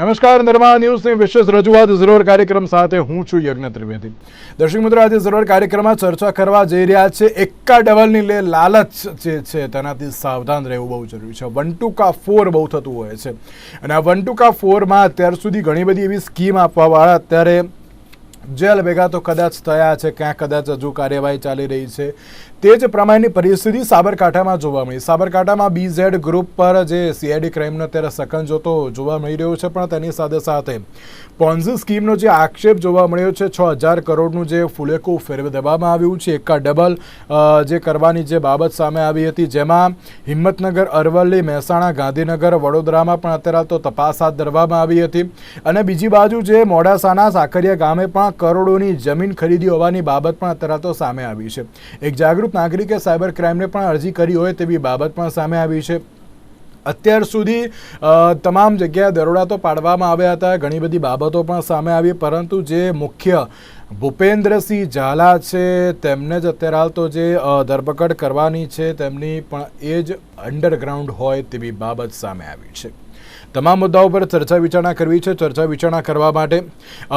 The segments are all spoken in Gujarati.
નમસ્કાર નર્મદા ન્યૂઝની વિશેષ રજૂઆત ઝરોર કાર્યક્રમ સાથે હું છું યજ્ઞ ત્રિવેદી. દર્શક મિત્રો, આજે ઝરોર કાર્યક્રમમાં ચર્ચા કરવા જઈ રહ્યા છે. એકા ડબલની લે લાલચ જે છે તેનાથી સાવધાન રહેવું બહુ જરૂરી છે. વન ટુ કા ફોર બહુ થતું હોય છે. અને આ વન ટુ કા ફોરમાં અત્યાર સુધી ઘણી બધી એવી સ્કીમ આપવાવાળા અત્યારે જેલ ભેગા તો કદાચ થયા છે ક્યાં કદાચ હજુ કાર્યવાહી ચાલી રહી છે. તે જ પ્રમાણેની પરિસ્થિતિ સાબરકાંઠામાં જોવા મળી. સાબરકાંઠામાં બીઝેડ ગ્રુપ પર જે સીઆઈડી ક્રાઇમનો અત્યારે સકંજો તો જોવા મળી રહ્યો છે, પણ તેની સાથે સાથે પોન્ઝી સ્કીમનો જે આક્ષેપ જોવા મળ્યો છે, છ હજાર કરોડનું જે ફુલેકું ફેરવી દેવામાં આવ્યું છે, એકા ડબલ જે કરવાની જે બાબત સામે આવી હતી. જેમાં હિંમતનગર, અરવલ્લી, મહેસાણા, ગાંધીનગર, વડોદરામાં પણ અત્યારે તો તપાસ હાથ ધરવામાં આવી હતી. અને બીજી બાજુ જે મોડાસાના સાકરિયા ગામે પણ કરોડોની જમીન ખરીદી હોવાની બાબત પણ અત્યારે તો સામે આવી છે. એક જાગૃત નાગરિકે સાયબર ક્રાઇમને પણ અરજી કરી હોય તેવી બાબત પણ સામે આવી છે. અત્યાર સુધી તમામ જગ્યાએ દરોડા તો પાડવામાં આવ્યા હતા, ઘણી બધી બાબતો પણ સામે આવી, પરંતુ જે મુખ્ય ભૂપેન્દ્રસિંહ ઝાલા છે, તેમને જ અત્યારે હાલ તો જે ધરપકડ કરવાની છે, તેમની પણ એ જ અંડરગ્રાઉન્ડ હોય તેવી બાબત સામે આવી છે. તમામ મુદ્દાઓ પર ચર્ચા વિચારણા કરવી છે. ચર્ચા વિચારણા કરવા માટે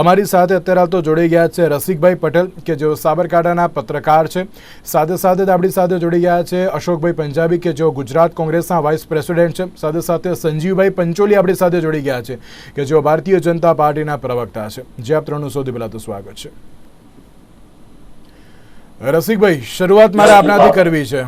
અમારી સાથે અત્યારે તો જોડાઈ ગયા છે રસિકભાઈ પટેલ, કે જેઓ સાબરકાંઠાના પત્રકાર છે. સાથે સાથે આપણી સાથે જોડી ગયા છે અશોકભાઈ પંજાબી, કે જેઓ ગુજરાત કોંગ્રેસના વાઇસ પ્રેસિડેન્ટ છે. સાથે સાથે સંજીવભાઈ પંચોલી આપણી સાથે જોડી ગયા છે, કે જેઓ ભારતીય જનતા પાર્ટીના પ્રવક્તા છે. જે આપ ત્રણનું સૌથી પહેલાં તો સ્વાગત છે. રસિકભાઈ, શરૂઆત મારે આપણાથી કરવી છે.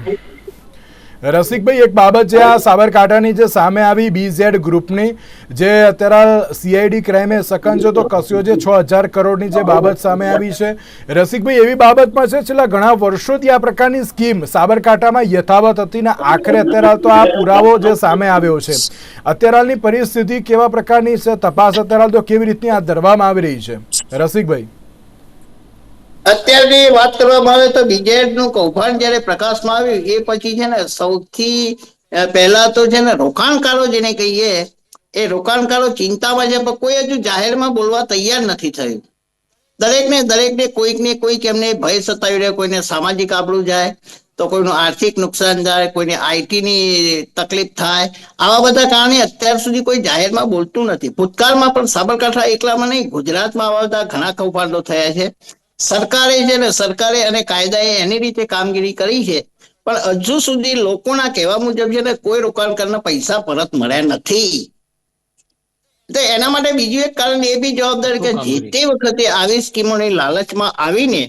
રસિકભાઈ, એક બાબત છે આ સાબરકાંઠાની જે સામે આવી બીઝેડ ગ્રુપની, જે અત્યારે સીઆઈડી ક્રાઇમે સકંજો તો કસ્યો છે, છ હજાર કરોડની જે બાબત સામે આવી છે. રસિકભાઈ, એવી બાબતમાં છે, છેલ્લા ઘણા વર્ષોથી આ પ્રકારની સ્કીમ સાબરકાંઠામાં યથાવત હતી ને આખરે અત્યારે તો આ પુરાવો જે સામે આવ્યો છે. અત્યારે હાલની પરિસ્થિતિ કેવા પ્રકારની છે, તપાસ અત્યારે તો કેવી રીતની આ ધરવામાં આવી રહી છે? રસિકભાઈ. અત્યારની વાત કરવામાં આવે તો બીજેડનું કૌભાંડ જયારે પ્રકાશમાં આવ્યું, એ પછી છે ને સૌથી પહેલા તો છે ને રોકાણકારો જેને કહીએ, એ રોકાણકારો ચિંતામાં છે, પણ કોઈ હજુ જાહેરમાં બોલવા તૈયાર નથી થયું. દરેકને દરેકને કોઈકને કોઈક એમને ભય સતાવી રહ્યો, કોઈને સામાજિક આબળું જાય, તો કોઈનું આર્થિક નુકસાન જાય, કોઈને આઈટી ની તકલીફ થાય. આવા બધા કારણે અત્યાર સુધી કોઈ જાહેરમાં બોલતું નથી. ભૂતકાળમાં પણ સાબરકાંઠા એકલામાં નહીં, ગુજરાતમાં આવા બધા ઘણા કૌભાંડો થયા છે. સરકારે છે ને સરકારે અને કાયદાએ એની રીતે કામગીરી કરી છે પણ હજુ સુધી લોકોના કહેવા મુજબ છે ને કોઈ રોકાણકારના પૈસા પરત મળ્યા નથી. તો એના માટે બીજું એક કારણ એ બી જવાબદાર કે જે તે વખતે આવી સ્કીમોની લાલચમાં આવીને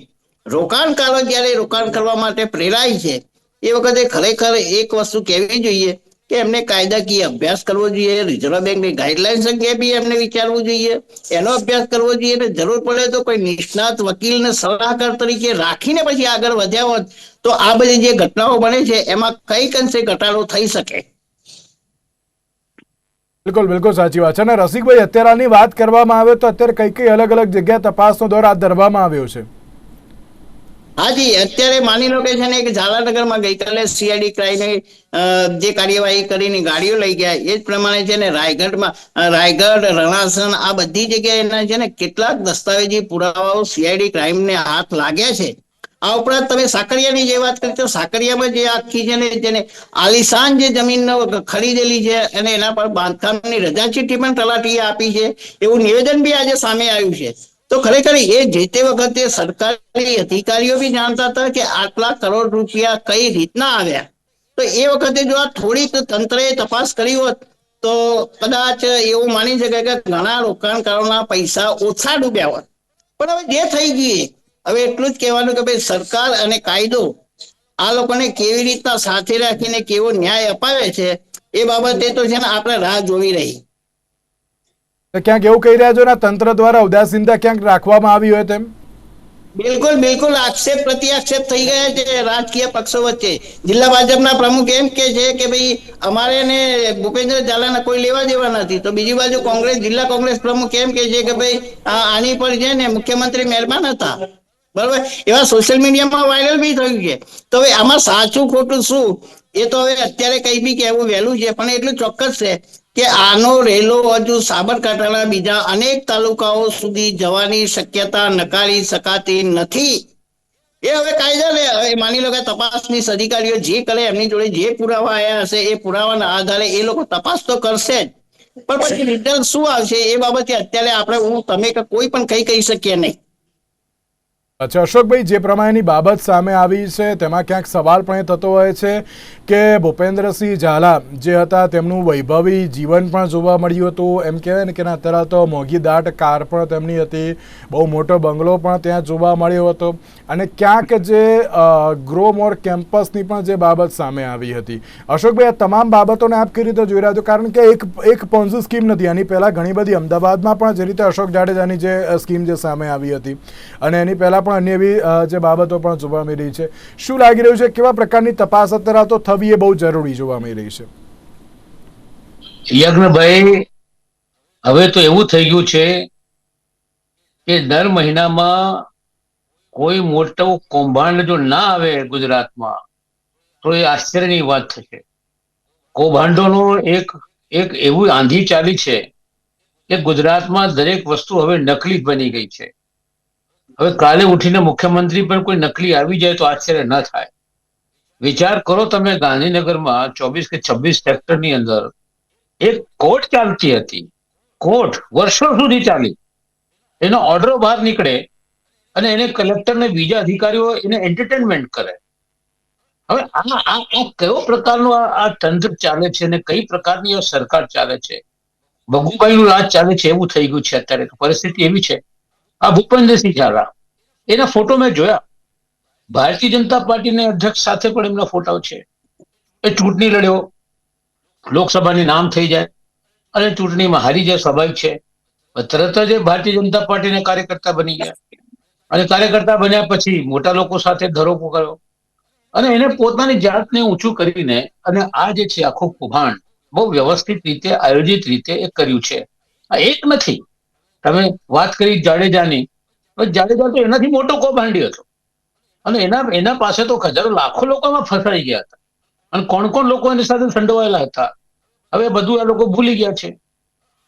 રોકાણકારો જ્યારે રોકાણ કરવા માટે પ્રેરાય છે એ વખતે ખરેખર એક વસ્તુ કહેવી જોઈએ કે એમને કાયદાકીય અભ્યાસ કરવો જોઈએ, રિઝર્વ બેંકની ગાઈડલાઇન્સ અંગે બી એમને વિચારવું જોઈએ. એનો અભ્યાસ કરવો જોઈએ અને જરૂર પડે તો કોઈ નિષ્ણાત વકીલને સલાહકાર તરીકે રાખીને પછી આગળ વધ્યા હોત, તો આ બધી જે ઘટનાઓ બને છે, એમાં કંઈક અંશે ઘટાડો થઈ શકે. બિલકુલ બિલકુલ સાચી વાત છે. અને રસિકભાઈ, અત્યારે આની વાત કરવામાં આવે તો અત્યારે કઈ કઈ અલગ અલગ જગ્યાએ તપાસનો દોર હાથ ધરવામાં આવ્યો છે? હાજી, અત્યારે માની લો કે છે ને એક ઝાલાનગરમાં ગઈકાલે સીઆઈડી ક્રાઇમે જે કાર્યવાહી કરીને ગાડીઓ લઈ ગયા, એ જ પ્રમાણે છે ને રાયગઢમાં રાયગઢ રણાસન આ બધી જગ્યાએ એના છે ને કેટલાક દસ્તાવેજી પુરાવાઓ સીઆઈડી ક્રાઇમને હાથ લાગ્યા છે. આ ઉપરાંત તમે સાકરિયાની જે વાત કરી, તો સાકરિયામાં જે આખી છે ને, જેને આલિશાન જે જમીન ખરીદેલી છે અને એના પર બાંધકામની રજા ચીઠ્ઠી પણ તલાટીએ આપી છે. એવું નિવેદન બી આજે સામે આવ્યું છે. તો ખરેખર એ જે વખતે સરકારી અધિકારીઓ બી જાણતા હતા કે આટલા કરોડ રૂપિયા કઈ રીતના આવ્યા. તો એ વખતે જો આ થોડીક તંત્રએ તપાસ કરી હોત, તો કદાચ એવું માની શકાય કે ઘણા રોકાણકારોના પૈસા ઓછા ડૂબ્યા હોત. પણ હવે જે થઈ ગયું હવે એટલું જ કહેવાનું કે ભાઈ સરકાર અને કાયદો આ લોકોને કેવી રીતના સાથે રાખીને કેવો ન્યાય અપાવે છે, એ બાબતે તો છે ને આપણે રાહ જોવી રહી. ક્યાંક એવું કહી રહ્યા છો ને તંત્ર દ્વારા ઉદાસીનતા ક્યાંક રાખવામાં આવી હોય તેમ? બિલકુલ બિલકુલ. આક્ષેપ પ્રતિ આક્ષેપ થઈ ગયા છે રાજકીય પક્ષો વચ્ચે. જિલ્લા ભાજપના પ્રમુખ એમ કે છે કે ભાઈ, અમારે ને ભૂપેન્દ્ર ઝાલાના કોઈ લેવા દેવા નથી. તો બીજી બાજુ કોંગ્રેસ, જિલ્લા કોંગ્રેસ પ્રમુખ એમ કે છે કે ભાઈ આની પર છે ને મુખ્યમંત્રી મહેરબાન હતા. બરાબર? એવા સોશિયલ મીડિયામાં વાયરલ બી થયું છે. તો હવે આમાં સાચું ખોટું શું? એ તો હવે અત્યારે કઈ બી કહેવું વહેલું છે, પણ એટલું ચોક્કસ છે. કે આનો રેલો હજુ સાબરકાંઠાના બીજા અનેક તાલુકાઓ સુધી જવાની શક્યતા નકારી શકાતી નથી. એ હવે કાયદાને હવે માની લો કે તપાસની અધિકારીઓ જે કરે એમની જોડે જે પુરાવા આવ્યા હશે એ પુરાવાના આધારે એ લોકો તપાસ તો કરશે જ. પણ પછી રિટર્ન શું આવશે એ બાબતે અત્યારે આપણે હું, તમે કોઈ પણ કઈ કહી શકીએ નહીં. અચ્છા, અશોકભાઈ, જે પ્રમાણેની બાબત સામે આવી છે, તેમાં ક્યાંક સવાલ પણ એ થતો હોય છે કે ભૂપેન્દ્રસિંહ ઝાલા જે હતા તેમનું વૈભવી જીવન પણ જોવા મળ્યું હતું. એમ કહેવાય ને કે અત્યારે તો મોંઘી દાટ કાર પણ તેમની હતી. બહુ મોટો બંગલો પણ ત્યાં જોવા મળ્યો હતો. અને ક્યાંક જે ગ્રો મોર કેમ્પસની પણ જે બાબત સામે આવી હતી. અશોકભાઈ, આ તમામ બાબતોને આપ કઈ રીતે જોઈ રહ્યા છો? કારણ કે એક એક પોન્ઝી સ્કીમ નથી. આની પહેલાં ઘણી બધી અમદાવાદમાં પણ જે રીતે અશોક જાડેજાની જે સ્કીમ જે સામે આવી હતી. અને એની પહેલાં પણ અન્ય એવી જે બાબતો પણ જોવા મળી રહી છે. શું લાગી રહ્યું છે? કેવા પ્રકારની તપાસ અત્યારે તો થવી એ બહુ જરૂરી જોવા મળી રહી છે? યજ્ઞભાઈ, હવે તો એવું થઈ ગયું છે કે દર મહિનામાં કોઈ મોટો કૌભાંડ જો ના આવે ગુજરાતમાં, તો એ આશ્ચર્યની વાત થશે. કૌભાંડોનો એક એક એવું આંધી ચાલી છે કે ગુજરાતમાં દરેક વસ્તુ હવે નકલી બની ગઈ છે. હવે કાલે ઉઠીને મુખ્યમંત્રી પણ કોઈ નકલી આવી જાય તો આશ્ચર્ય ન થાય. વિચાર કરો તમે ગાંધીનગરમાં ચોવીસ કે છવ્વીસ સેક્ટરની અંદર એક કોર્ટ ચાલતી હતી. કોર્ટ વર્ષો સુધી ચાલી. એનો ઓર્ડરો બહાર નીકળે અને એને કલેક્ટર ને બીજા અધિકારીઓ એને એન્ટરટેનમેન્ટ કરે. હવે આ આ કયો પ્રકારનું આ તંત્ર ચાલે છે અને કઈ પ્રકારની સરકાર ચાલે છે? ભગુભાઈનું રાજ ચાલે છે એવું થઈ ગયું છે અત્યારે. પરિસ્થિતિ એવી છે. આ ભૂપેન્દ્રસિંહ ઝાલા. એના ફોટો મેં જોયા. ભારતીય જનતા પાર્ટીના અધ્યક્ષ સાથે પણ એમના ફોટાઓ છે. એ ચૂંટણી લડ્યો. લોકસભાની નામ થઈ જાય. અને ચૂંટણીમાં હારી જાય, સ્વાભાવિક છે. તરત જ ભારતીય જનતા પાર્ટીના કાર્યકર્તા બની ગયા. અને કાર્યકર્તા બન્યા પછી મોટા લોકો સાથે ધરોકો કર્યો. અને એને પોતાની જાતને ઊંચું કરીને અને આ જે છે આખું કૌભાંડ બહુ વ્યવસ્થિત રીતે, આયોજિત રીતે એ કર્યું છે. આ એક નથી. તમે વાત કરી જાડેજાની જાડેજા તો એનાથી મોટો કૌભાંડી હતો. અને એના એના પાસે તો હજારો લાખો લોકોમાં ફસાઈ ગયા હતા. અને કોણ કોણ લોકો એની સાથે સંડોવાયેલા હતા? હવે બધું આ લોકો ભૂલી ગયા છે.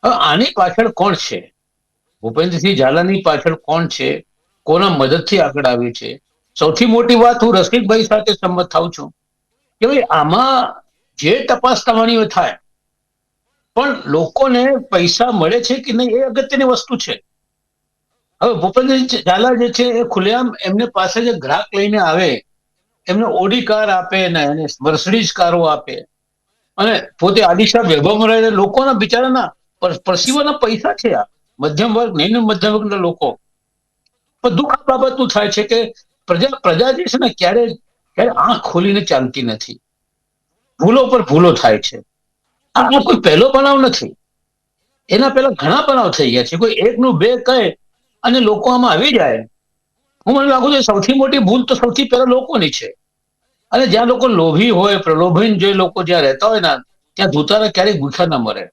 હવે આની પાછળ કોણ છે? ભૂપેન્દ્રસિંહ ઝાલાની પાછળ કોણ છે? કોના મદદથી આગળ આવ્યું છે? સૌથી મોટી વાત હું રસિકભાઈ સાથે સંમત થાઉં છું કે ભાઈ આમાં જે તપાસ થવાની થાય પણ લોકોને પૈસા મળે છે કે નહીં એ અગત્યની વસ્તુ છે. હવે ભૂપેન્દ્રસિંહ ઝાલા જે છે એ ખુલ્લેઆમ એમને પાસે જે ગ્રાહક લઈને આવે, એમને ઓડી કાર આપે ને એને મર્સિડીઝ કારો આપે, અને પોતે આદિશા વૈભવમાં રહીને લોકોના બિચારાના પર- પરસીવાના પૈસા છે આ. મધ્યમ વર્ગ નહીં મધ્યમ વર્ગના લોકો. પણ દુઃખ આ બાબતનું થાય છે કે પ્રજા પ્રજા જે છે ને ક્યારે ક્યારે આંખ ખોલીને ચાલતી નથી. ભૂલો પર ભૂલો થાય છે. આ કોઈ પહેલો બનાવ નથી. એના પહેલા ઘણા બનાવ થઈ ગયા છે. કોઈ એકનું બે કહે અને લોકો આમાં આવી જાય. હું મને લાગુ છું સૌથી મોટી ભૂલ તો સૌથી પહેલા લોકોની છે. અને જ્યાં લોકો લોભી હોય, પ્રલોભીન જે લોકો જ્યાં રહેતા હોય ને, ત્યાં ધૂતારા ક્યારેય ભૂખા ન મરે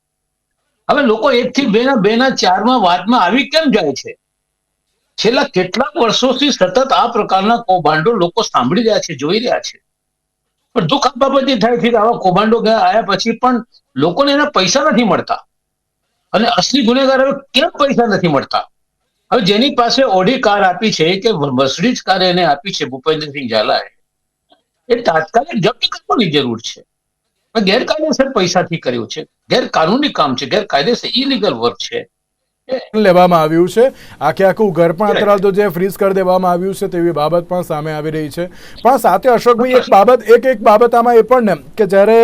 હવે લોકો એક થી બે ના બે ના ચારમાં વાતમાં આવી કેમ જાય છે? છેલ્લા કેટલાક વર્ષોથી સતત આ પ્રકારના કૌભાંડો લોકો સાંભળી રહ્યા છે, જોઈ રહ્યા છે. પણ દુઃખ આ બાબતે થાય છે આવા કૌભાંડો આયા પછી પણ લોકોને એના પૈસા નથી મળતા. અને અસલી ગુનેગાર હવે કેમ પૈસા નથી મળતા? હવે જેની પાસે ઓડી કાર આપી છે કે મર્સિડીઝ કાર એને આપી છે ભૂપેન્દ્રસિંહ ઝાલાએ, એ તાત્કાલિક જપ્ત કરવાની જરૂર છે. ગેરકાયદેસર પૈસાથી કર્યું છે. ગેરકાનૂની કામ છે. ગેરકાયદેસર ઇલીગલ વર્ક છે. લેવામાં આવ્યું છે. આખે આખું ઘર પણ અત્યારે તો જે ફ્રીઝ કરી દેવામાં આવ્યું છે તેવી બાબત પણ સામે આવી રહી છે. પણ સાથે અશોકભાઈ એક બાબત એક એક બાબત આમાં એ પણ ને કે જ્યારે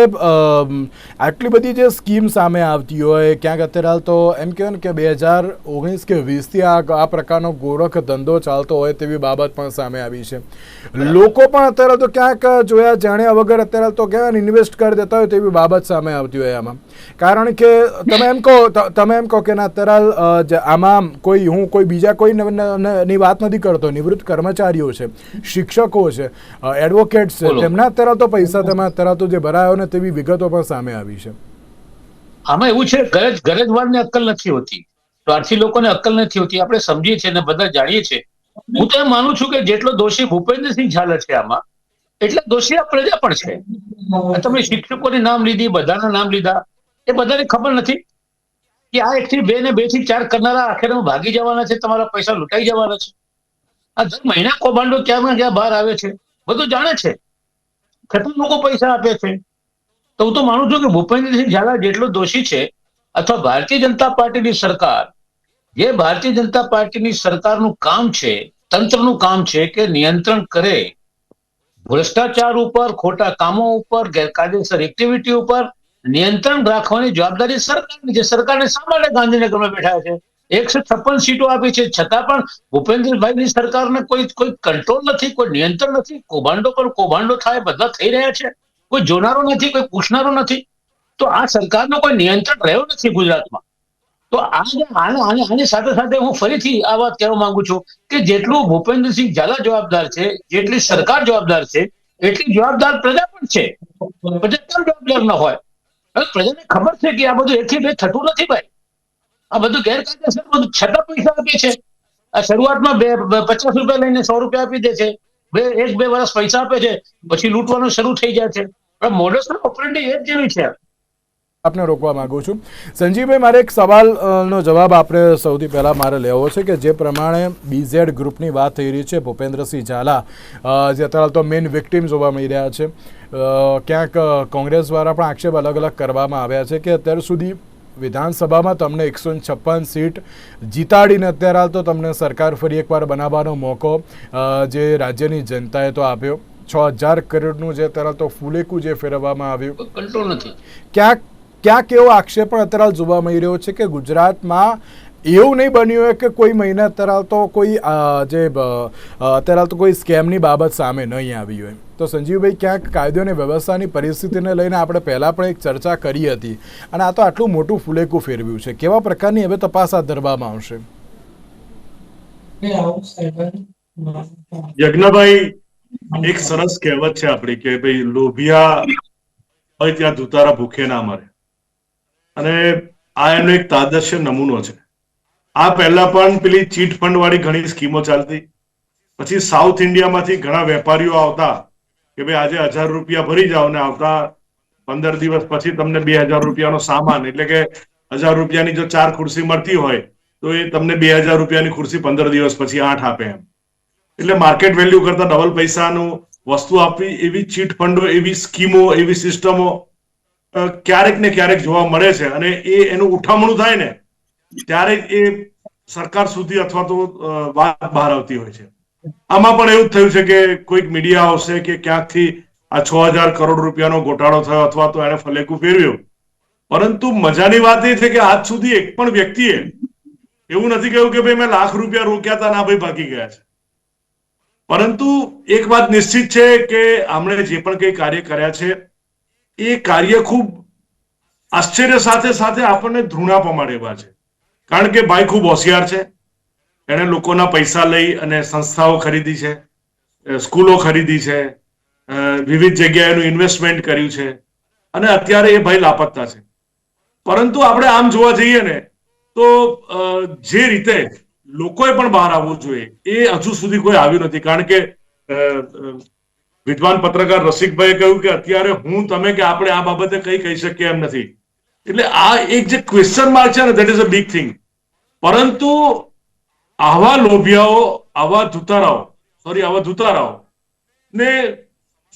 આટલી બધી જે સ્કીમ સામે આવતી હોય ક્યાંક અત્યારે તો એમ કહેવાય ને કે બે હજાર ઓગણીસ કે વીસથી આ આ પ્રકારનો ગોરખ ધંધો ચાલતો હોય તેવી બાબત પણ સામે આવી છે. લોકો પણ અત્યારે તો ક્યાંક જોયા જાણ્યા વગર અત્યારે તો કહેવાય ઇન્વેસ્ટ કરી દેતા હોય તેવી બાબત સામે આવતી હોય આમાં. કારણ કે તમે એમ કહો તમે એમ કહો કે ના અત્યારે આમાં કોઈ હું કોઈ બીજા કોઈ ન- વાત નથી કરતો નિવૃત્ત કર્મચારીઓ છે શિક્ષકો છે એડવોકેટ્સ છે તેમના અત્યારે તો પૈસા તેમાં અત્યારે તો જે ભરાયો ને તેવી વિગતો પણ સામે આવી છે. આમાં એવું છે ગરજ ગરજવારને અક્કલ નથી હોતી. સ્વાર્થી લોકોને અક્કલ નથી હોતી. આપણે સમજીએ છીએ અને બધા જાણીએ છીએ. હું તો એમ માનું છું કે જેટલો દોષી ભૂપેન્દ્રસિંહ ઝાલા છે આમાં એટલા દોષી આ પ્રજા પણ છે. તમે શિક્ષકોની નામ લીધી બધાના નામ લીધા એ બધાને ખબર નથી. કે આ એક થી બે ને બેથી ચાર કરનારા આખરે ભાગી જવાના છે, તમારા પૈસા લૂંટાઈ જવાના છે. આ દર મહિના કૌભાંડો ક્યાં ક્યાં બહાર આવે છે, બધું જાણે છે. છતાં લોકો પૈસા આપે છે? તો હું તો માનું છું કે ભૂપેન્દ્રસિંહ ઝાલા જેટલો દોષી છે, અથવા ભારતીય જનતા પાર્ટીની સરકાર, જે ભારતીય જનતા પાર્ટીની સરકારનું કામ છે, તંત્રનું કામ છે કે નિયંત્રણ કરે, ભ્રષ્ટાચાર ઉપર, ખોટા કામો ઉપર, ગેરકાયદેસર એક્ટિવિટી ઉપર નિયંત્રણ રાખવાની જવાબદારી સરકારની છે. સરકારને શા માટે ગાંધીનગરમાં બેઠા છે? એકસો છપ્પન સીટો આપી છે. છતાં પણ ભૂપેન્દ્રભાઈની સરકારને કોઈ કોઈ કંટ્રોલ નથી, કોઈ નિયંત્રણ નથી. કૌભાંડો પર કૌભાંડો થાય, બધા થઈ રહ્યા છે. કોઈ જોનારો નથી, કોઈ પૂછનારો નથી. તો આ સરકારનો કોઈ નિયંત્રણ રહ્યો નથી ગુજરાતમાં? તો આ આને સાથે સાથે હું ફરીથી આ વાત કહેવા માંગુ છું કે જેટલું ભૂપેન્દ્રસિંહ ઝાલા જવાબદાર છે, જેટલી સરકાર જવાબદાર છે, એટલી જવાબદાર પ્રજા પણ છે. પ્રજા જવાબદાર ન હોય. પ્રજાને ખબર છે કે આ બધું એકથી બે થતું નથી ભાઈ? આ બધું ગેરકાયદેસર બધું છતાં પૈસા આપે છે. આ શરૂઆતમાં બે પચાસ રૂપિયા લઈને સો રૂપિયા આપી દે છે. બે, એક, બે વર્ષ પૈસા આપે છે. પછી લૂંટવાનું શરૂ થઈ જાય છે. મોડસ ઓપરેટિવ એ જ જેવી છે. આપને રોકવા માંગુ છું. સંજીવભાઈ મારે એક સવાલનો જવાબ આપણે સૌથી પહેલાં મારે લેવો છે કે જે પ્રમાણે બીઝેડ ગ્રુપની વાત થઈ રહી છે ભૂપેન્દ્રસિંહ ઝાલા જે અત્યારે તો મેઇન વિક્ટીમ જોવા મળી રહ્યા છે. ક્યાંક કોંગ્રેસ દ્વારા પણ આક્ષેપ અલગ અલગ કરવામાં આવ્યા છે કે અત્યાર સુધી વિધાનસભામાં તમને એકસો છપ્પન સીટ જીતાડીને અત્યારે હાલ તો તમને સરકાર ફરી એકવાર બનાવવાનો મોકો જે રાજ્યની જનતાએ તો આપ્યો. છ હજાર કરોડનું જે અત્યારે તો ફૂલેકું જે ફેરવવામાં આવ્યું. કંટ્રોલ નથી. ક્યાંક ક્યાંક એવો આક્ષેપ પણ અત્યારે જોવા મળી રહ્યો છે કે ગુજરાતમાં એવું નહીં બન્યું હોય કે કોઈ મહિના અત્યારે તો કોઈ જે અત્યારે તો કોઈ સ્કેમની બાબત સામે નહીં આવી હોય. તો સંજીવભાઈ, ક્યાંક કાયદો અને વ્યવસ્થાની પરિસ્થિતિને લઈને આપણે પહેલાં પણ એક ચર્ચા કરી હતી અને આ તો આટલું મોટું ફુલેકું ફેરવ્યું છે. કેવા પ્રકારની હવે તપાસ હાથ ધરવામાં આવશે? યજ્ઞભાઈ, એક સરસ કહેવત છે આપણી કે ભાઈ લોભિયા હોય ત્યાં ધુતારા ભૂખે ના મરે. અને આ એનો એક તાદશ્ય નમૂનો છે. આ પહેલા પણ પેલી ચીટ ફંડ વાળી ઘણી સ્કીમો ચાલતી. પછી સાઉથ ઇન્ડિયામાંથી ઘણા વેપારીઓ આવતા કે ભાઈ આજે હજાર રૂપિયા ભરી જાઓ ને આવતા પંદર દિવસ પછી તમને બે હજાર રૂપિયાનો સામાન, એટલે કે હજાર રૂપિયાની જો ચાર ખુરશી મળતી હોય, તો એ તમને બે હજાર રૂપિયાની ખુરશી પંદર દિવસ પછી આઠ આપે એમ. એટલે માર્કેટ વેલ્યુ કરતા ડબલ પૈસાનું વસ્તુ આપવી એવી ચીટ ફંડો, એવી સ્કીમો, એવી સિસ્ટમો ક્યારેક ને ક્યારેક જોવા મળે છે અને એ એનું ઉઠામણું થાય ને ત્યારે એ સરકાર સુધી અથવા તો વાત બહાર આવતી હોય છે. આમાં પણ એવું જ થયું છે કે કોઈક મીડિયા આવશે કે ક્યાંકથી આ છ હજાર કરોડ રૂપિયાનો ગોટાળો થયો અથવા તો એને ફલેકું ફેરવ્યું. પરંતુ મજાની વાત એ છે કે આજ સુધી એક પણ વ્યક્તિએ એવું નથી કહ્યું કે ભાઈ મેં લાખ રૂપિયા રોક્યા હતા ના ભાઈ ભાગી ગયા છે. પરંતુ એક વાત નિશ્ચિત છે કે આમણે જે પણ કંઈ કાર્ય કર્યા છે એ કાર્ય ખૂબ આશ્ચર્ય સાથે સાથે આપણને ધૃણા પમાડે એવા છે. કારણ કે ભાઈ ખૂબ હોશિયાર છે. એણે લોકોના પૈસા લઈ અને સંસ્થાઓ ખરીદી છે. સ્કૂલો ખરીદી છે. વિવિધ જગ્યાએનું ઇન્વેસ્ટમેન્ટ કર્યું છે. અને અત્યારે એ ભાઈ લાપત્તા છે. પરંતુ આપણે આમ જોવા જઈએ ને, તો જે રીતે લોકોએ પણ બહાર આવવું જોઈએ, એ હજુ સુધી કોઈ આવ્યું નથી. કારણ કે વિદ્વાન પત્રકાર રસિકભાઈએ કહ્યું કે અત્યારે હું તમે કે આપણે આ બાબતે કંઈ કહી શકીએ એમ નથી. એટલે આ એક જે ક્વેશ્ચન માર્ક છે ને that is a big thing પરંતુ આવા લોભિયાઓ, આવા ધુતારાઓ સોરી આવા ધુતારાઓ ને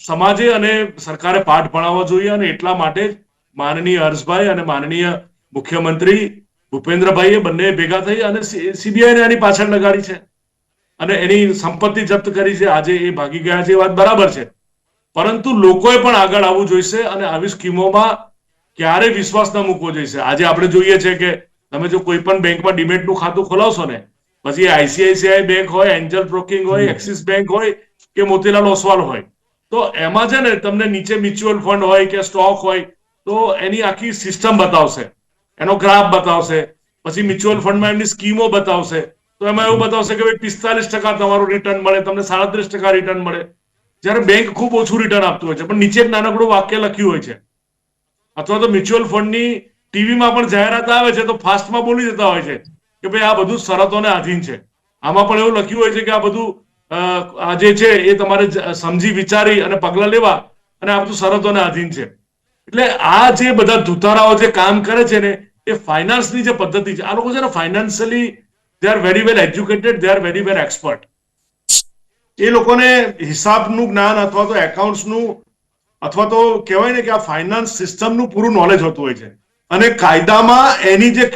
સમાજે અને સરકારે પાઠ ભણાવવા જોઈએ અને એટલા માટે માનનીય હર્ષભાઈ અને માનનીય મુખ્યમંત્રી ભૂપેન્દ્રભાઈએ બંને ભેગા થઈ અને સીબીઆઈને આની પાછળ લગાડી છે. અને એની સંપત્તિ જપ્ત કરી છે, આજે એ ભાગી ગયા છે, એ વાત બરાબર છે. પરંતુ લોકોએ પણ આગળ આવવું જોઈશે અને આવી સ્કીમોમાં ક્યારે વિશ્વાસ ન મૂકવો જોઈશે. આજે આપણે જોઈએ છે કે તમે જો કોઈ પણ બેંકમાં ડિમેટનું ખાતું ખોલાવશો ને, પછી આઈસીઆઈસીઆઈ બેંક હોય, એન્જલ બ્રોકિંગ હોય, એક્સિસ બેંક હોય કે મોતીલાલ ઓસવાલ હોય, તો એમાં છે ને તમને નીચે મ્યુચ્યુઅલ ફંડ હોય કે સ્ટોક હોય, તો એની આખી સિસ્ટમ બતાવશે. એનો ગ્રાફ બતાવશે. પછી મ્યુચ્યુઅલ ફંડમાં એમની સ્કીમો બતાવશે. તો એમાં એવું બતાવશે કે ભાઈ પિસ્તાલીસ ટકા તમારું રિટર્ન મળે, તમને સાડત્રીસ ટકા રિટર્ન મળે. જ્યારે બેંક ખૂબ ઓછું રિટર્ન આપતું હોય છે, પણ નીચે એક નાનકડું વાક્ય લખ્યું હોય છે. અથવા તો મ્યુચ્યુઅલ ફંડની ટીવીમાં પણ જાહેરાત આવે છે, તો ફાસ્ટમાં બોલી જતા હોય છે કે ભાઈ આ બધું શરતોને આધીન છે. આમાં પણ એવું લખ્યું હોય છે કે આ બધું આ જે છે એ તમારે સમજી, વિચારી અને પગલાં લેવા અને આ બધું શરતોને આધીન છે. એટલે આ જે બધા ધુતારાઓ જે કામ કરે છે ને, એ ફાઇનાન્સની જે પદ્ધતિ છે, આ લોકો છે ને financially they are very well educated they are very well expert એ લોકોને હિસાબનું જ્ઞાન અથવા તો એકાઉન્ટ્સનું અથવા તો કહેવાય ને કે આ ફાઇનાન્સ સિસ્ટમનું પૂરું નોલેજ હોતું હોય છે. અને કાયદામાં એની જે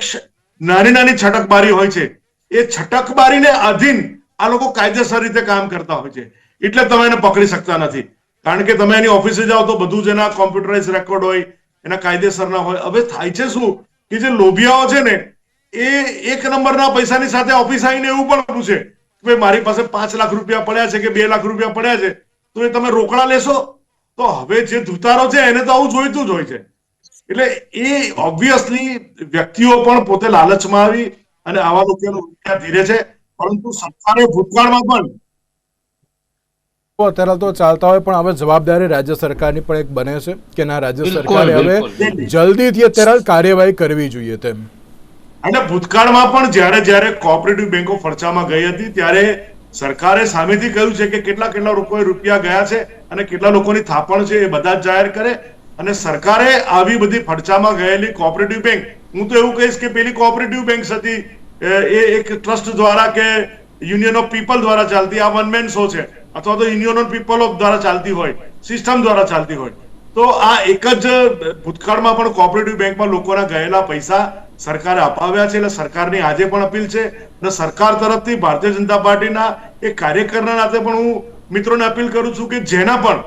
નાની નાની છટકબારી હોય છે, એ છટકબારીને આધીન આ લોકો કાયદેસર રીતે કામ કરતા હોય છે. એટલે તમે એને પકડી શકતા નથી. કારણ કે તમે એની ઓફિસે જાઓ તો બધું જ એના કોમ્પ્યુટરાઇઝ રેકોર્ડ હોય, એના કાયદેસરના હોય. હવે થાય છે શું? કે જે લોભિયાઓ છે ને એ એક નંબરના પૈસાની સાથે ઓફિસ આવીને એવું પણ પૂછે કે ભાઈ મારી પાસે પાંચ લાખ રૂપિયા પડ્યા છે કે બે લાખ રૂપિયા પડ્યા છે તો એ તમે રોકડા લેશો? તો હવે જે ધુતારો છે એને તો આવું જોઈતું જ હોય છે. એટલે એ ઓબ્વિયસલી વ્યક્તિઓ પણ પોતે લાલચમાં આવી અને આવા લોકોનો રૂપિયા ધીરે છે પરંતુ સરકારે ભૂતકાળમાં પણ અત્યારે તો ચાલતા હોય પણ હવે જવાબદારી રાજ્ય સરકારની પણ એક બને છે કે ના રાજ્ય સરકારે હવે જલ્દીથી અત્યારે કાર્યવાહી કરવી જોઈએ તેમ. અને ભૂતકાળમાં પણ જ્યારે જ્યારે કોઓપરેટિવ બેંકો ફરચામાં ગઈ હતી, ત્યારે સરકારે સામેથી કહ્યું છે કે કેટલા કેટલા લોકોએ રૂપિયા ગયા છે અને કેટલા લોકોની થાપણ છે એ બધા જ જાહેર કરે. અને સરકારે આવી બધી ફરચામાં ગયેલી કોઓપરેટિવ બેંક હું તો એવું કહીશ કે પેલી કોઓપરેટિવ બેંક હતી, એ એક ટ્રસ્ટ દ્વારા કે યુનિયન ઓફ પીપલ દ્વારા ચાલતી, આ વનમેન શો છે. અથવા તો યુનિયન ઓફ પીપલ ઓફ દ્વારા ચાલતી હોય સિસ્ટમ દ્વારા ચાલતી હોય. તો આ એક જ ભૂતકાળમાં પણ કોઓપરેટિવ બેંકમાં લોકોના ગયેલા પૈસા સરકારે અપાવ્યા છે એટલે સરકારની આજે પણ અપીલ છે અને સરકાર તરફથી ભારતીય જનતા પાર્ટીના એક કાર્યકરના નાતે પણ હું મિત્રોને અપીલ કરું છું કે જેના પણ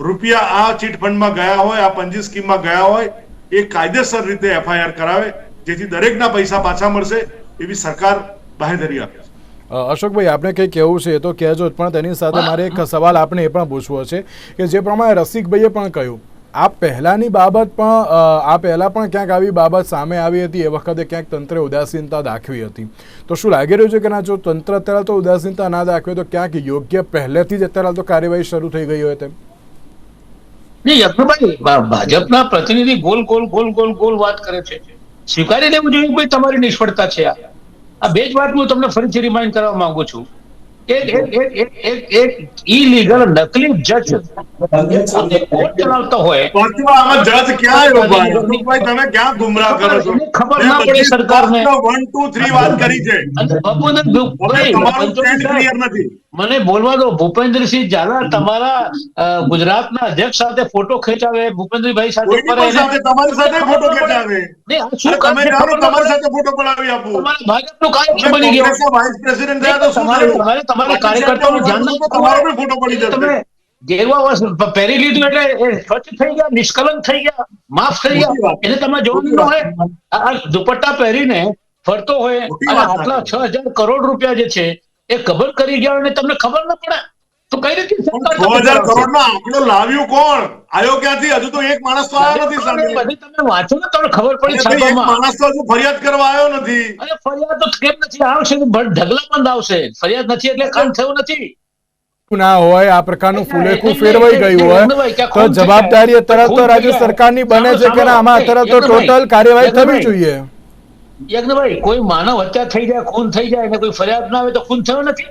રૂપિયા આ ચીટ ફંડમાં ગયા હોય આ પંજી સ્કીમમાં ગયા હોય એ કાયદેસર રીતે એફઆઈઆર કરાવે જેથી દરેકના પૈસા પાછા મળશે એવી સરકાર બાહેધરી આપે છે. અશોકભાઈ આપણે કંઈ કહેવું છે એ તો કહેજો જ પણ તેની સાથે મારે એક સવાલ આપણે એ પણ પૂછવો છે કે જે પ્રમાણે રસિકભાઈએ પણ કહ્યું આ પહેલાંની બાબત પણ આ પહેલાં પણ ક્યાંક આવી બાબત સામે આવી હતી, એ વખતે ક્યાંક તંત્રે ઉદાસીનતા દાખવી હતી. તો શું લાગી રહ્યું છે કે ના, જો તંત્ર અત્યારે તો ઉદાસીનતા ના દાખવે, તો ક્યાંક યોગ્ય પહેલેથી જ અત્યારે તો કાર્યવાહી શરૂ થઈ ગઈ હોય તેમ? ભાજપના પ્રતિનિધિ ગોલ ગોલ ગોલ ગોલ ગોલ વાત કરે છે. સ્વીકારી લેવું જોઈએ તમારી નિષ્ફળતા છે આ? બે જ વાત હું તમને ફરીથી રિમાઇન્ડ કરવા માંગુ છું. એક એક એક એક એક એક નકલી જજ કોર્ટ ચલાવતા હોય. આમાં જજ ક્યાં આવ્યો ભાઈ? તમે ક્યાં ગુમરાહ કરો છો? ખબર ના પડી સરકારને. વન ટુ થ્રી વાત કરી છે. ભાઈ, તમારું સ્ટેન્ડ ક્લિયર નથી. મને બોલવા દો. ભૂપેન્દ્રસિંહ ઝાલા તમારા ગુજરાતના અધ્યક્ષ સાથે ફોટો ખેંચાવે ભૂપેન્દ્રભાઈ સાથે તમારી સાથે ફોટો ખેંચાવે. શું તમે તમારી સાથે ફોટો પડાવી આપું. ભાજપનું કાર્ય બની ગયો. વાઇસ પ્રેસિડેન્ટ થયા તો શું તમારે થયું? તમારા કાર્યકર્તાઓનું ધ્યાન ના તમારો પણ ફોટો પડી જશે. તમે ગેરવા પહેરી લીધું એટલે સ્વચ્છ થઈ ગયા નિષ્કલંક થઈ ગયા માફ થઈ ગયા. એટલે તમે જોવાનું ન હોય. આ આ દુપટ્ટા પહેરીને ફરતો હોય. અને આટલા છ હજાર કરોડ રૂપિયા જે છે એ કબર કરી ગયા અને તમને ખબર ન પડે? તો કઈ રીતે સરકાર હજાર કરોડ નો આંકડો લાવ્યું કોણ? આવ્યો ક્યાંથી? હજુ તો એક માણસ તો આવ્યો નથી સામે બધી તમે વાંચો ને તમને ખબર પડી એક માણસ તો હજુ ફરિયાદ કરવા આવ્યો નથી. અરે ફરિયાદ તો કેમ નથી? આવશે ઢગલા બંધ આવશે. ફરિયાદ નથી એટલે કામ થયું નથી. ના હોય? આ પ્રકારનું ફૂલેકું ફેરવાઈ ગયું હોય. તો જવાબદારી તરત તો રાજ્ય સરકારની બને છે કે આમાં અત્યારે તો ટોટલ કાર્યવાહી થવી જોઈએ. યજ્ઞભાઈ કોઈ માનવ હત્યા થઈ જાય ખૂન થઈ જાય અને કોઈ ફરિયાદ ના આવે તો ખૂન થયો નથી.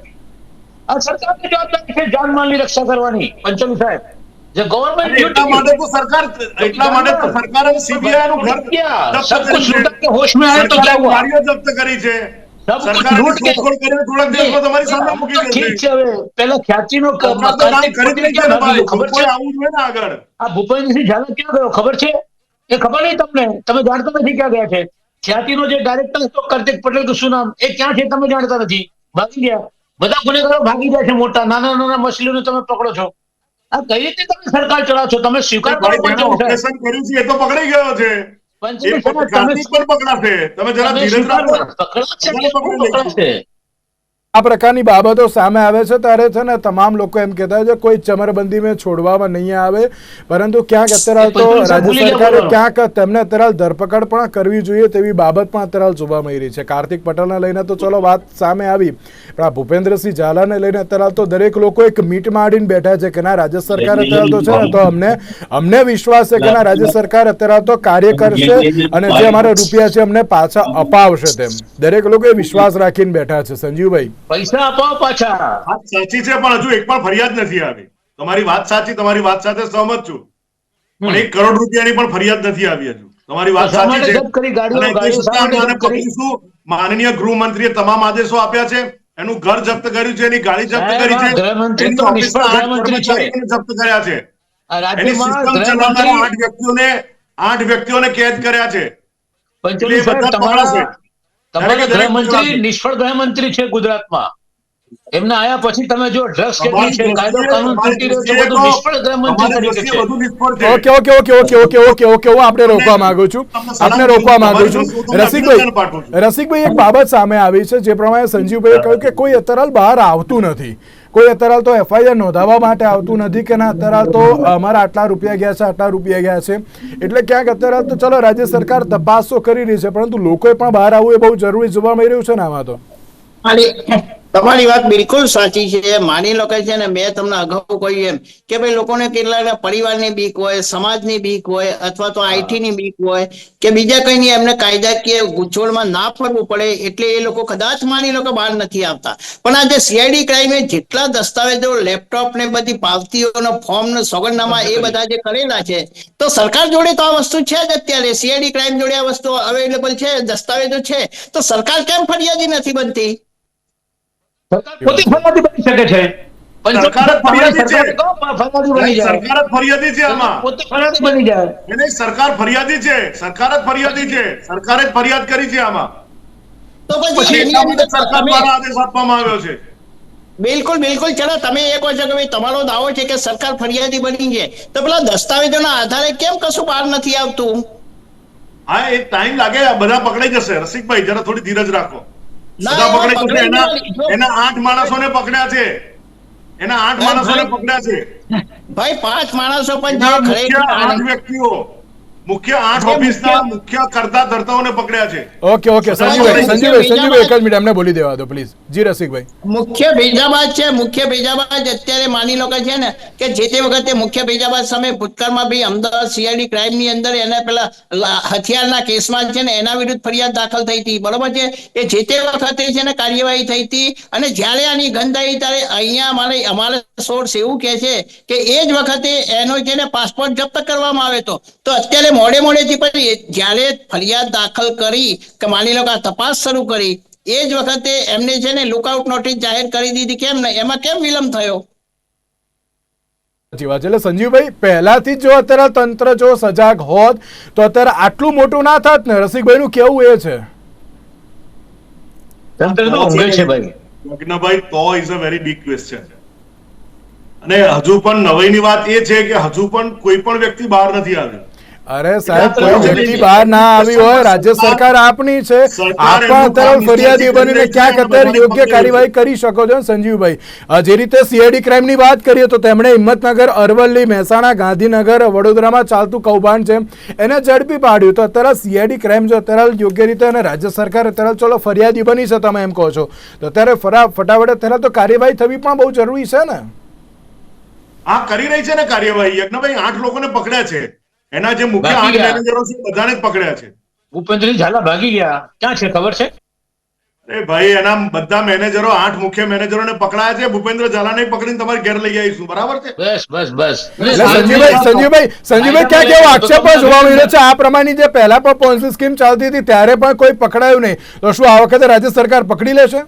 આ સરકારની જવાબદારી છે જાનમાલની રક્ષા કરવાની પંચમી સાહેબ. જે ગવર્નમેન્ટ એટલા માટે તો સરકાર એટલા માટે તો સરકારે સીબીઆઈ નું ઘર સબ કુછ લૂટ કે હોશ મે આયા તો ક્યા હુઆ ગાડીઓ જપ્ત કરી છે. સરકાર લૂટ કે કરીને થોડા દિવસમાં તમારી સામે મૂકી દે ઠીક છે હવે. પેલા ખ્યાતિનો કાર્તિક કરી કે ખબર છે? આવું જોઈએ ને આગળ. આ ભૂપેન્દ્રસિંહ ઝાલા ક્યાં ગયો? ખબર છે? એ ખબર નહીં તમને? તમે જાણતા નથી ક્યાં ગયા છે? ખ્યાતિનો જે ડાયરેક્ટર હતો કાર્તિક પટેલ કે શું નામ એ ક્યાં છે તમે જાણતા નથી? ભાગી ગયા. બધા ગુનેગારો ભાગી જાય છે મોટા નાના નાના મછલીઓને તમે પકડો છો. આ કઈ રીતે તમે સરકાર ચલાવો છો? તમે સ્વીકાર કરો. ઓપરેશન કર્યું છે એ તો પકડાઈ ગયો છે. પંચમી તમે પકડાશે. તમે જરા ધીરજ રાખો. પકડાશે? આ પ્રકારની બાબતો સામે આવે છે ત્યારે છે ને તમામ લોકો એમ કહેતા છે કોઈ ચમરબંધી મેં છોડવામાં નહીં આવે. પરંતુ ક્યાંક અત્યારે તો રાજ્ય સરકારે ક્યાંક તેમને અત્યારે ધરપકડ પણ કરવી જોઈએ તેવી બાબત પણ અત્યારે જોવા મળી રહી છે. કાર્તિક પટેલને લઈને તો ચલો વાત સામે આવી. પણ આ ભૂપેન્દ્રસિંહ ઝાલાને લઈને અત્યારે તો દરેક લોકો એક મીટ માંડીને બેઠા છે કે ના રાજ્ય સરકાર અત્યારે તો છે ને તો અમને અમને વિશ્વાસ છે કે ના રાજ્ય સરકાર અત્યારે તો કાર્ય કરશે અને જે અમારા રૂપિયા છે અમને પાછા અપાવશે તેમ. દરેક લોકો એ વિશ્વાસ રાખીને બેઠા છે. સંજીવભાઈ. પૈસા આપો પાછા. વાત સાચી છે પણ હજુ એક પણ ફરિયાદ નથી આવી. તમારી વાત સાચી તમારી વાત સાથે સહમત છું. પણ એક કરોડ રૂપિયાની પણ ફરિયાદ નથી આવી હજુ. તમારી વાત સાચી છે. માનનીય ગૃહમંત્રીએ તમામ આદેશો આપ્યા છે. એનું ઘર જપ્ત કર્યું છે એની ગાડી જપ્ત કરી છે. જપ્ત કર્યા છે. એની સિસ્ટમ ચલાવનારા આઠ વ્યક્તિઓને આઠ વ્યક્તિઓને કેદ કર્યા છે. તમારા ગૃહમંત્રી નિષ્ફળ ગૃહમંત્રી છે ગુજરાતમાં. એમને આયા પછી તમે જો ડ્રગ્સ કેટલી છે કાયદો કાનૂન તૂટી રહ્યો છે બધું નિષ્ફળ ગૃહમંત્રી તરીકે છે. Okay okay okay okay okay okay okay હું આપણે રોકવા માંગુ છું. આપણે રોકવા માંગુ છું. રસિકભાઈ. રસિકભાઈ એક બાબત સામે આવી છે જે પ્રમાણે સંજીવભાઈએ કહ્યું કે કોઈ અતરાલ બહાર આવતું નથી. કોઈ અત્યારે તો એફઆઈઆર નોંધાવવા માટે આવતું નથી કે ના અત્તરાલ તો અમારા આટલા રૂપિયા ગયા છે, આટલા રૂપિયા ગયા છે. એટલે ક્યાંક અત્યારે તો ચલો, રાજ્ય સરકાર તપાસ કરી રહી છે, પરંતુ લોકોએ પણ બહાર આવવું એ બહુ જરૂરી જોવા મળી રહ્યું છે ને આમાં તો? તમારી વાત બિલકુલ સાચી છે. માની લો કે છે ને, મેં તમને અગાઉ કહ્યું એમ કે ભાઈ લોકોને કેટલા પરિવારની બીક હોય, સમાજની બીક હોય, અથવા તો આઈટી ની બીક હોય કે બીજા કઈની એમને કાયદાકીય ગૂંચવણમાં ના ફરવું પડે એટલે એ લોકો કદાચ માની લો કે બહાર નથી આવતા. પણ આ જે સીઆઈડી ક્રાઇમે જેટલા દસ્તાવેજો લેપટોપ ને બધી પાવતીઓનો ફોર્મ ને સોગંદનામા એ બધા જે કરેલા છે, તો સરકાર જોડે તો આ વસ્તુ છે જ અત્યારે. સીઆઈડી ક્રાઇમ જોડે આ વસ્તુ અવેલેબલ છે, દસ્તાવેજો છે. તો સરકાર કેમ ફરિયાદી નથી બનતી? પોતે ફરિયાદી બની શકે છે. સરકાર ફરિયાદી છે. સરકાર જ ફરિયાદી છે આમાં. પોતે ફરિયાદી બની જાય. સરકાર ફરિયાદી છે. સરકાર જ ફરિયાદી છે. સરકારે જ ફરિયાદ કરી છે આમાં. તો પછી સરકાર દ્વારા આદેશ આપવામાં આવ્યો છે. બિલકુલ બિલકુલ. ચલો તમે એ કહો છો કે ભાઈ તમારો દાવો છે કે સરકાર ફરિયાદી બની છે. તો પેલા દસ્તાવેજોના આધારે કેમ કશું બહાર નથી આવતું? હા એ ટાઈમ લાગે બધા પકડાઈ જશે. રસિકભાઈ જરા થોડી ધીરજ રાખો. ના, પકડે પકડાઈ એના એના આઠ માણસોને પકડ્યા છે. એના આઠ ના, માણસોને પકડ્યા છે. ભાઈ પાંચ માણસો પણ જે મુખ્ય ખરેખર આઠ વ્યક્તિઓ મુખ્ય આઠ ઓફિસ ઓફિસના મુખ્ય- મુખ્ય કરતા ધર્તાઓને પકડ્યા છે. ઓકે ઓકે સંજીવભાઈ સંજીવભાઈ સંજીવભાઈ એક જ મિનિટ અમને બોલી દેવા દો પ્લીઝ જી રસિકભાઈ. મુખ્ય ભેજાબાદ છે, મુખ્ય ભેજાબાદ અત્યારે માની લો કે છે ને, કે જે તે વખતે મુખ્ય ભેજાબાદ સામે ભૂતકાળમાં ભાઈ અમદાવાદ સીઆઈડી ક્રાઇમની અંદર એના પેલા હથિયારના કેસમાં છે ને, એના વિરુદ્ધ ફરિયાદ દાખલ થઈ હતી. બરોબર છે? એ જે તે વખતે છે ને કાર્યવાહી થઈ હતી, અને જ્યારે આની ગંધ આવી ત્યારે અહીંયા અમારે અમારે સોર્સ એવું કે છે કે એ જ વખતે એનો છે ને પાસપોર્ટ જપ્ત કરવામાં આવે તો. તો અત્યારે મોડે મોડેથી પછી જ્યારે ફરિયાદ દાખલ કરી, કે માની લો કે તપાસ શરૂ કરી એ જ વખતે એમને છે ને લુકઆઉટ નોટિસ જાહેર કરી દીધી કેમ ને? એમાં કેમ વિલંબ થયો? સાચી વાત એટલે સંજીવભાઈ પહેલાથી જો અત્યારે તંત્ર જો સજાગ હોત તો અત્યારે આટલું મોટું ના થાત ને? રસિકભાઈ નું કેવું એ છે? તંત્ર તો ઊંઘે છે ભાઈ. યજ્ઞભાઈ તો is a very big question અને હજુ પણ નવાઈની વાત એ છે કે હજુ પણ કોઈ પણ વ્યક્તિ બહાર નથી આવ્યો. અરે સાહેબ કોઈ વ્યક્તિ બહાર ના આવી હોય રાજ્ય સરકાર આપની છે. આપ પણ અત્યારે ફરિયાદી બનીને ક્યાંક અત્યારે યોગ્ય કાર્યવાહી કરી શકો છો સંજીવભાઈ? જે રીતે સીઆઈડી ક્રાઇમની વાત કરીએ તો તેમણે હિંમતનગર અરવલ્લી મહેસાણા ગાંધીનગર વડોદરામાં ચાલતું કૌભાંડ છે. એને ઝડપી પાડ્યું. તો અત્યારે સીઆઈડી ક્રાઇમ જો અત્યારે યોગ્ય રીતે અને રાજ્ય સરકાર અત્યારે ચલો ફરિયાદી બની છે તમે એમ કહો છો. તો અત્યારે ફરા ફટાફટ અત્યારે તો કાર્યવાહી થવી પણ બહુ જરૂરી છે ને? આ કરી રહી છે ને કાર્યવાહી. યજ્ઞભાઈ આઠ લોકોને પકડ્યા છે. એના જે મુખ્ય આઠ મેનેજરો છે બધાને જ પકડ્યા છે. ભૂપેન્દ્રજી ઝાલા ભાગી ગયા. ક્યાં છે ખબર છે? અરે ભાઈ એના બધા મેનેજરો આઠ મુખ્ય મેનેજરોને પકડાયા છે. ભૂપેન્દ્ર ઝાલાને પકડીને તમારે ઘેર લઈ આવીશું. બરાબર છે? બસ બસ બસ. સંજીવભાઈ સંજીવભાઈ સંજીવભાઈ ક્યાં કેવો આક્ષેપ જોવા મળ્યો છે? આ પ્રમાણની જે પહેલા પણ પોન્સી સ્કીમ ચાલતી હતી ત્યારે પણ કોઈ પકડાયું નહીં. તો શું આ વખતે રાજ્ય સરકાર પકડી લેશે?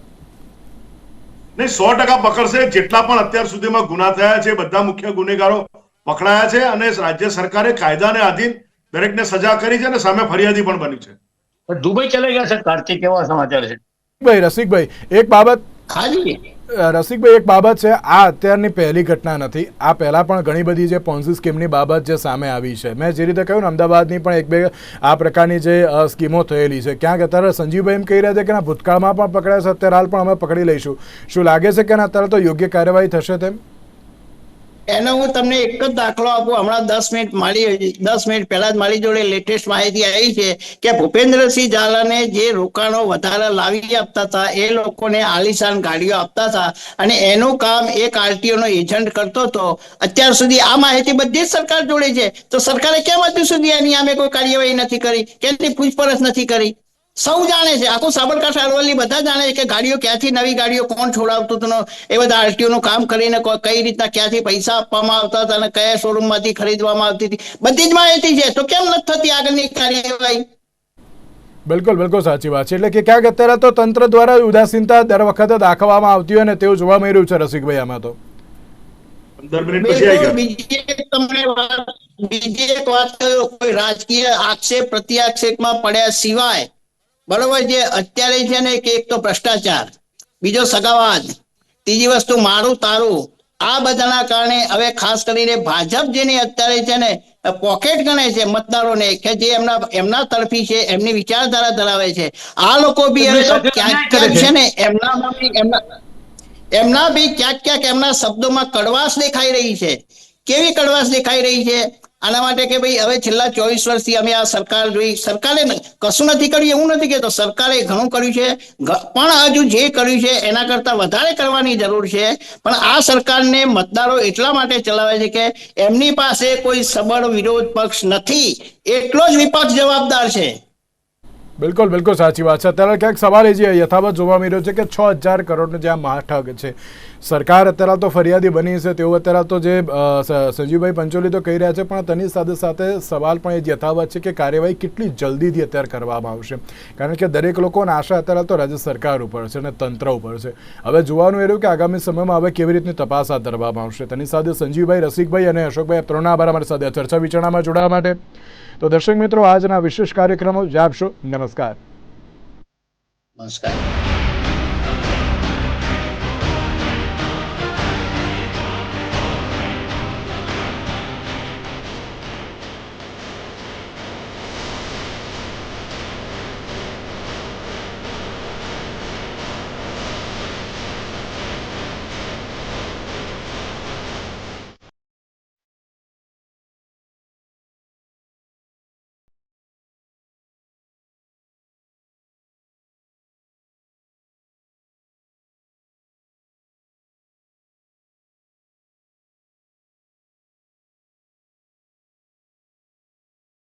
નહીં સો ટકા પકડશે. જેટલા પણ અત્યાર સુધીમાં ગુના થયા છે બધા મુખ્ય ગુનેગારો પકડાયા છે અને રાજ્ય સરકારે કાયદાને આધીન દરેકને સજા કરી છે અને સામે ફરિયાદી પણ બની છે. પણ દુબઈ ચલે ગયા છે? કાર્તિક એવા સમાચાર છે? ભાઈ રસિકભાઈ એક બાબત ખાલી? રસિકભાઈ એક બાબત છે આ અત્યારની પહેલી ઘટના નથી. આ પહેલા પણ ઘણી બધી જે પોન્સી સ્કીમની બાબત જે સામે આવી છે. મેં જે રીતે કહ્યું ને અમદાવાદની પણ એક બે આ પ્રકારની જે સ્કીમો થયેલી છે. ક્યાંક અત્યારે સંજીવભાઈ એમ કહી રહ્યા છે કે ના ભૂતકાળમાં પણ પકડાયા છે અત્યારે હાલ પણ અમે પકડી લઈશું. શું લાગે છે કે ના અત્યારે તો યોગ્ય કાર્યવાહી થશે તેમ? એનો હું તમને એક જ દાખલો આપું. હમણાં દસ મિનિટ મારી, દસ મિનિટ પહેલા જ મારી જોડે લેટેસ્ટ માહિતી આવી છે કે ભૂપેન્દ્રસિંહ ઝાલાને જે રોકાણો વધારે લાવી આપતા હતા, એ લોકોને આલિશાન ગાડીઓ આપતા હતા અને એનું કામ એક આરટીઓનો એજન્ટ કરતો હતો. અત્યાર સુધી આ માહિતી બધી જ સરકાર જોડે છે. તો સરકારે કેમ હજુ સુધી એની સામે કોઈ કાર્યવાહી નથી કરી? કેમની પૂછપરછ નથી કરી? સૌ જાણે છે. આખું સાબરકાંઠા અરવલ્લી બધા જાણે છે કે ગાડીઓ ક્યાંથી નવી ગાડીઓ કોણ છોડાવતું હતું એ બધા આરટીઓ નું કામ કરીને કઈ રીતના ક્યાંથી પૈસા આપવામાં આવતા હતા અને કયા શોરૂમમાંથી ખરીદવામાં આવતી હતી. બધી જ માહિતી છે. તો કેમ નથી થતી આગળની કાર્યવાહી? બિલકુલ બિલકુલ સાચી વાત છે. એટલે કે ક્યાંક અત્યારે તો તંત્ર દ્વારા ઉદાસીનતા દર વખતે દાખવવામાં આવતી હોય ને તેવું જોવા મળી રહ્યું છે રસિકભાઈ આમાં તો. બીજી એક તમને વાત બીજી એક વાત કરું કોઈ રાજકીય આક્ષેપ પ્રત્યાક્ષેપમાં પડ્યા સિવાય બરોબર છે અત્યારે છે ને કે એક તો ભ્રષ્ટાચાર. બીજો સગાવાદ ત્રીજી વસ્તુ મારું તારું. આ બધાના કારણે હવે ખાસ કરીને ભાજપ જેની અત્યારે છે ને પોકેટ ગણે છે મતદારોને કે જે એમના એમના તરફી છે એમની વિચારધારા ધરાવે છે. આ લોકો બી હવે ક્યાંક ક્યાંક છે. ને એમનામાં બી એમના એમના બી ક્યાંક ક્યાંક એમના શબ્દોમાં કડવાશ દેખાઈ રહી છે. કેવી કડવાશ દેખાઈ રહી છે? આના માટે કે ભાઈ હવે છેલ્લા ચોવીસ વર્ષથી અમે આ સરકાર જોઈ, સરકારે કશું નથી કર્યું, એવું નથી કહેતો. સરકારે ઘણું કર્યું છે. પણ હજુ જે કર્યું છે, એના કરતા વધારે કરવાની જરૂર છે. પણ આ સરકારને મતદારો એટલા માટે ચલાવે છે કે એમની પાસે કોઈ સબળ વિરોધ પક્ષ નથી. એટલો જ વિપક્ષ જવાબદાર છે. બિલકુલ બિલકુલ સાચી વાત છે. અત્યારે ક્યાંક સવાલ એ જે યથાવત જોવા મળ્યો છે કે છ હજાર કરોડનો જે આ મહાઠગ છે સરકાર અત્યારે તો ફરિયાદી બની છે, તેઓ અત્યારે તો જે સંજીવભાઈ પંચોલી તો કહી રહ્યા છે, પણ તેની સાથે સાથે સવાલ પણ એ યથાવત છે કે કાર્યવાહી કેટલી જલ્દીથી અત્યારે કરવામાં આવશે. કારણ કે દરેક લોકોને આશા અત્યારે તો રાજ્ય સરકાર ઉપર છે અને તંત્ર ઉપર છે. હવે જોવાનું એ રહ્યું કે આગામી સમયમાં હવે કેવી રીતની તપાસ હાથ ધરવામાં આવશે. તેની સાથે સંજીવભાઈ રસિકભાઈ અને અશોકભાઈ ત્રણ આભાર અમારી સાથે ચર્ચા વિચારણામાં જોડાવા માટે. તો દર્શક મિત્રો, આજના વિશેષ કાર્યક્રમો, જ આપશો નમસ્કાર. નમસ્કાર.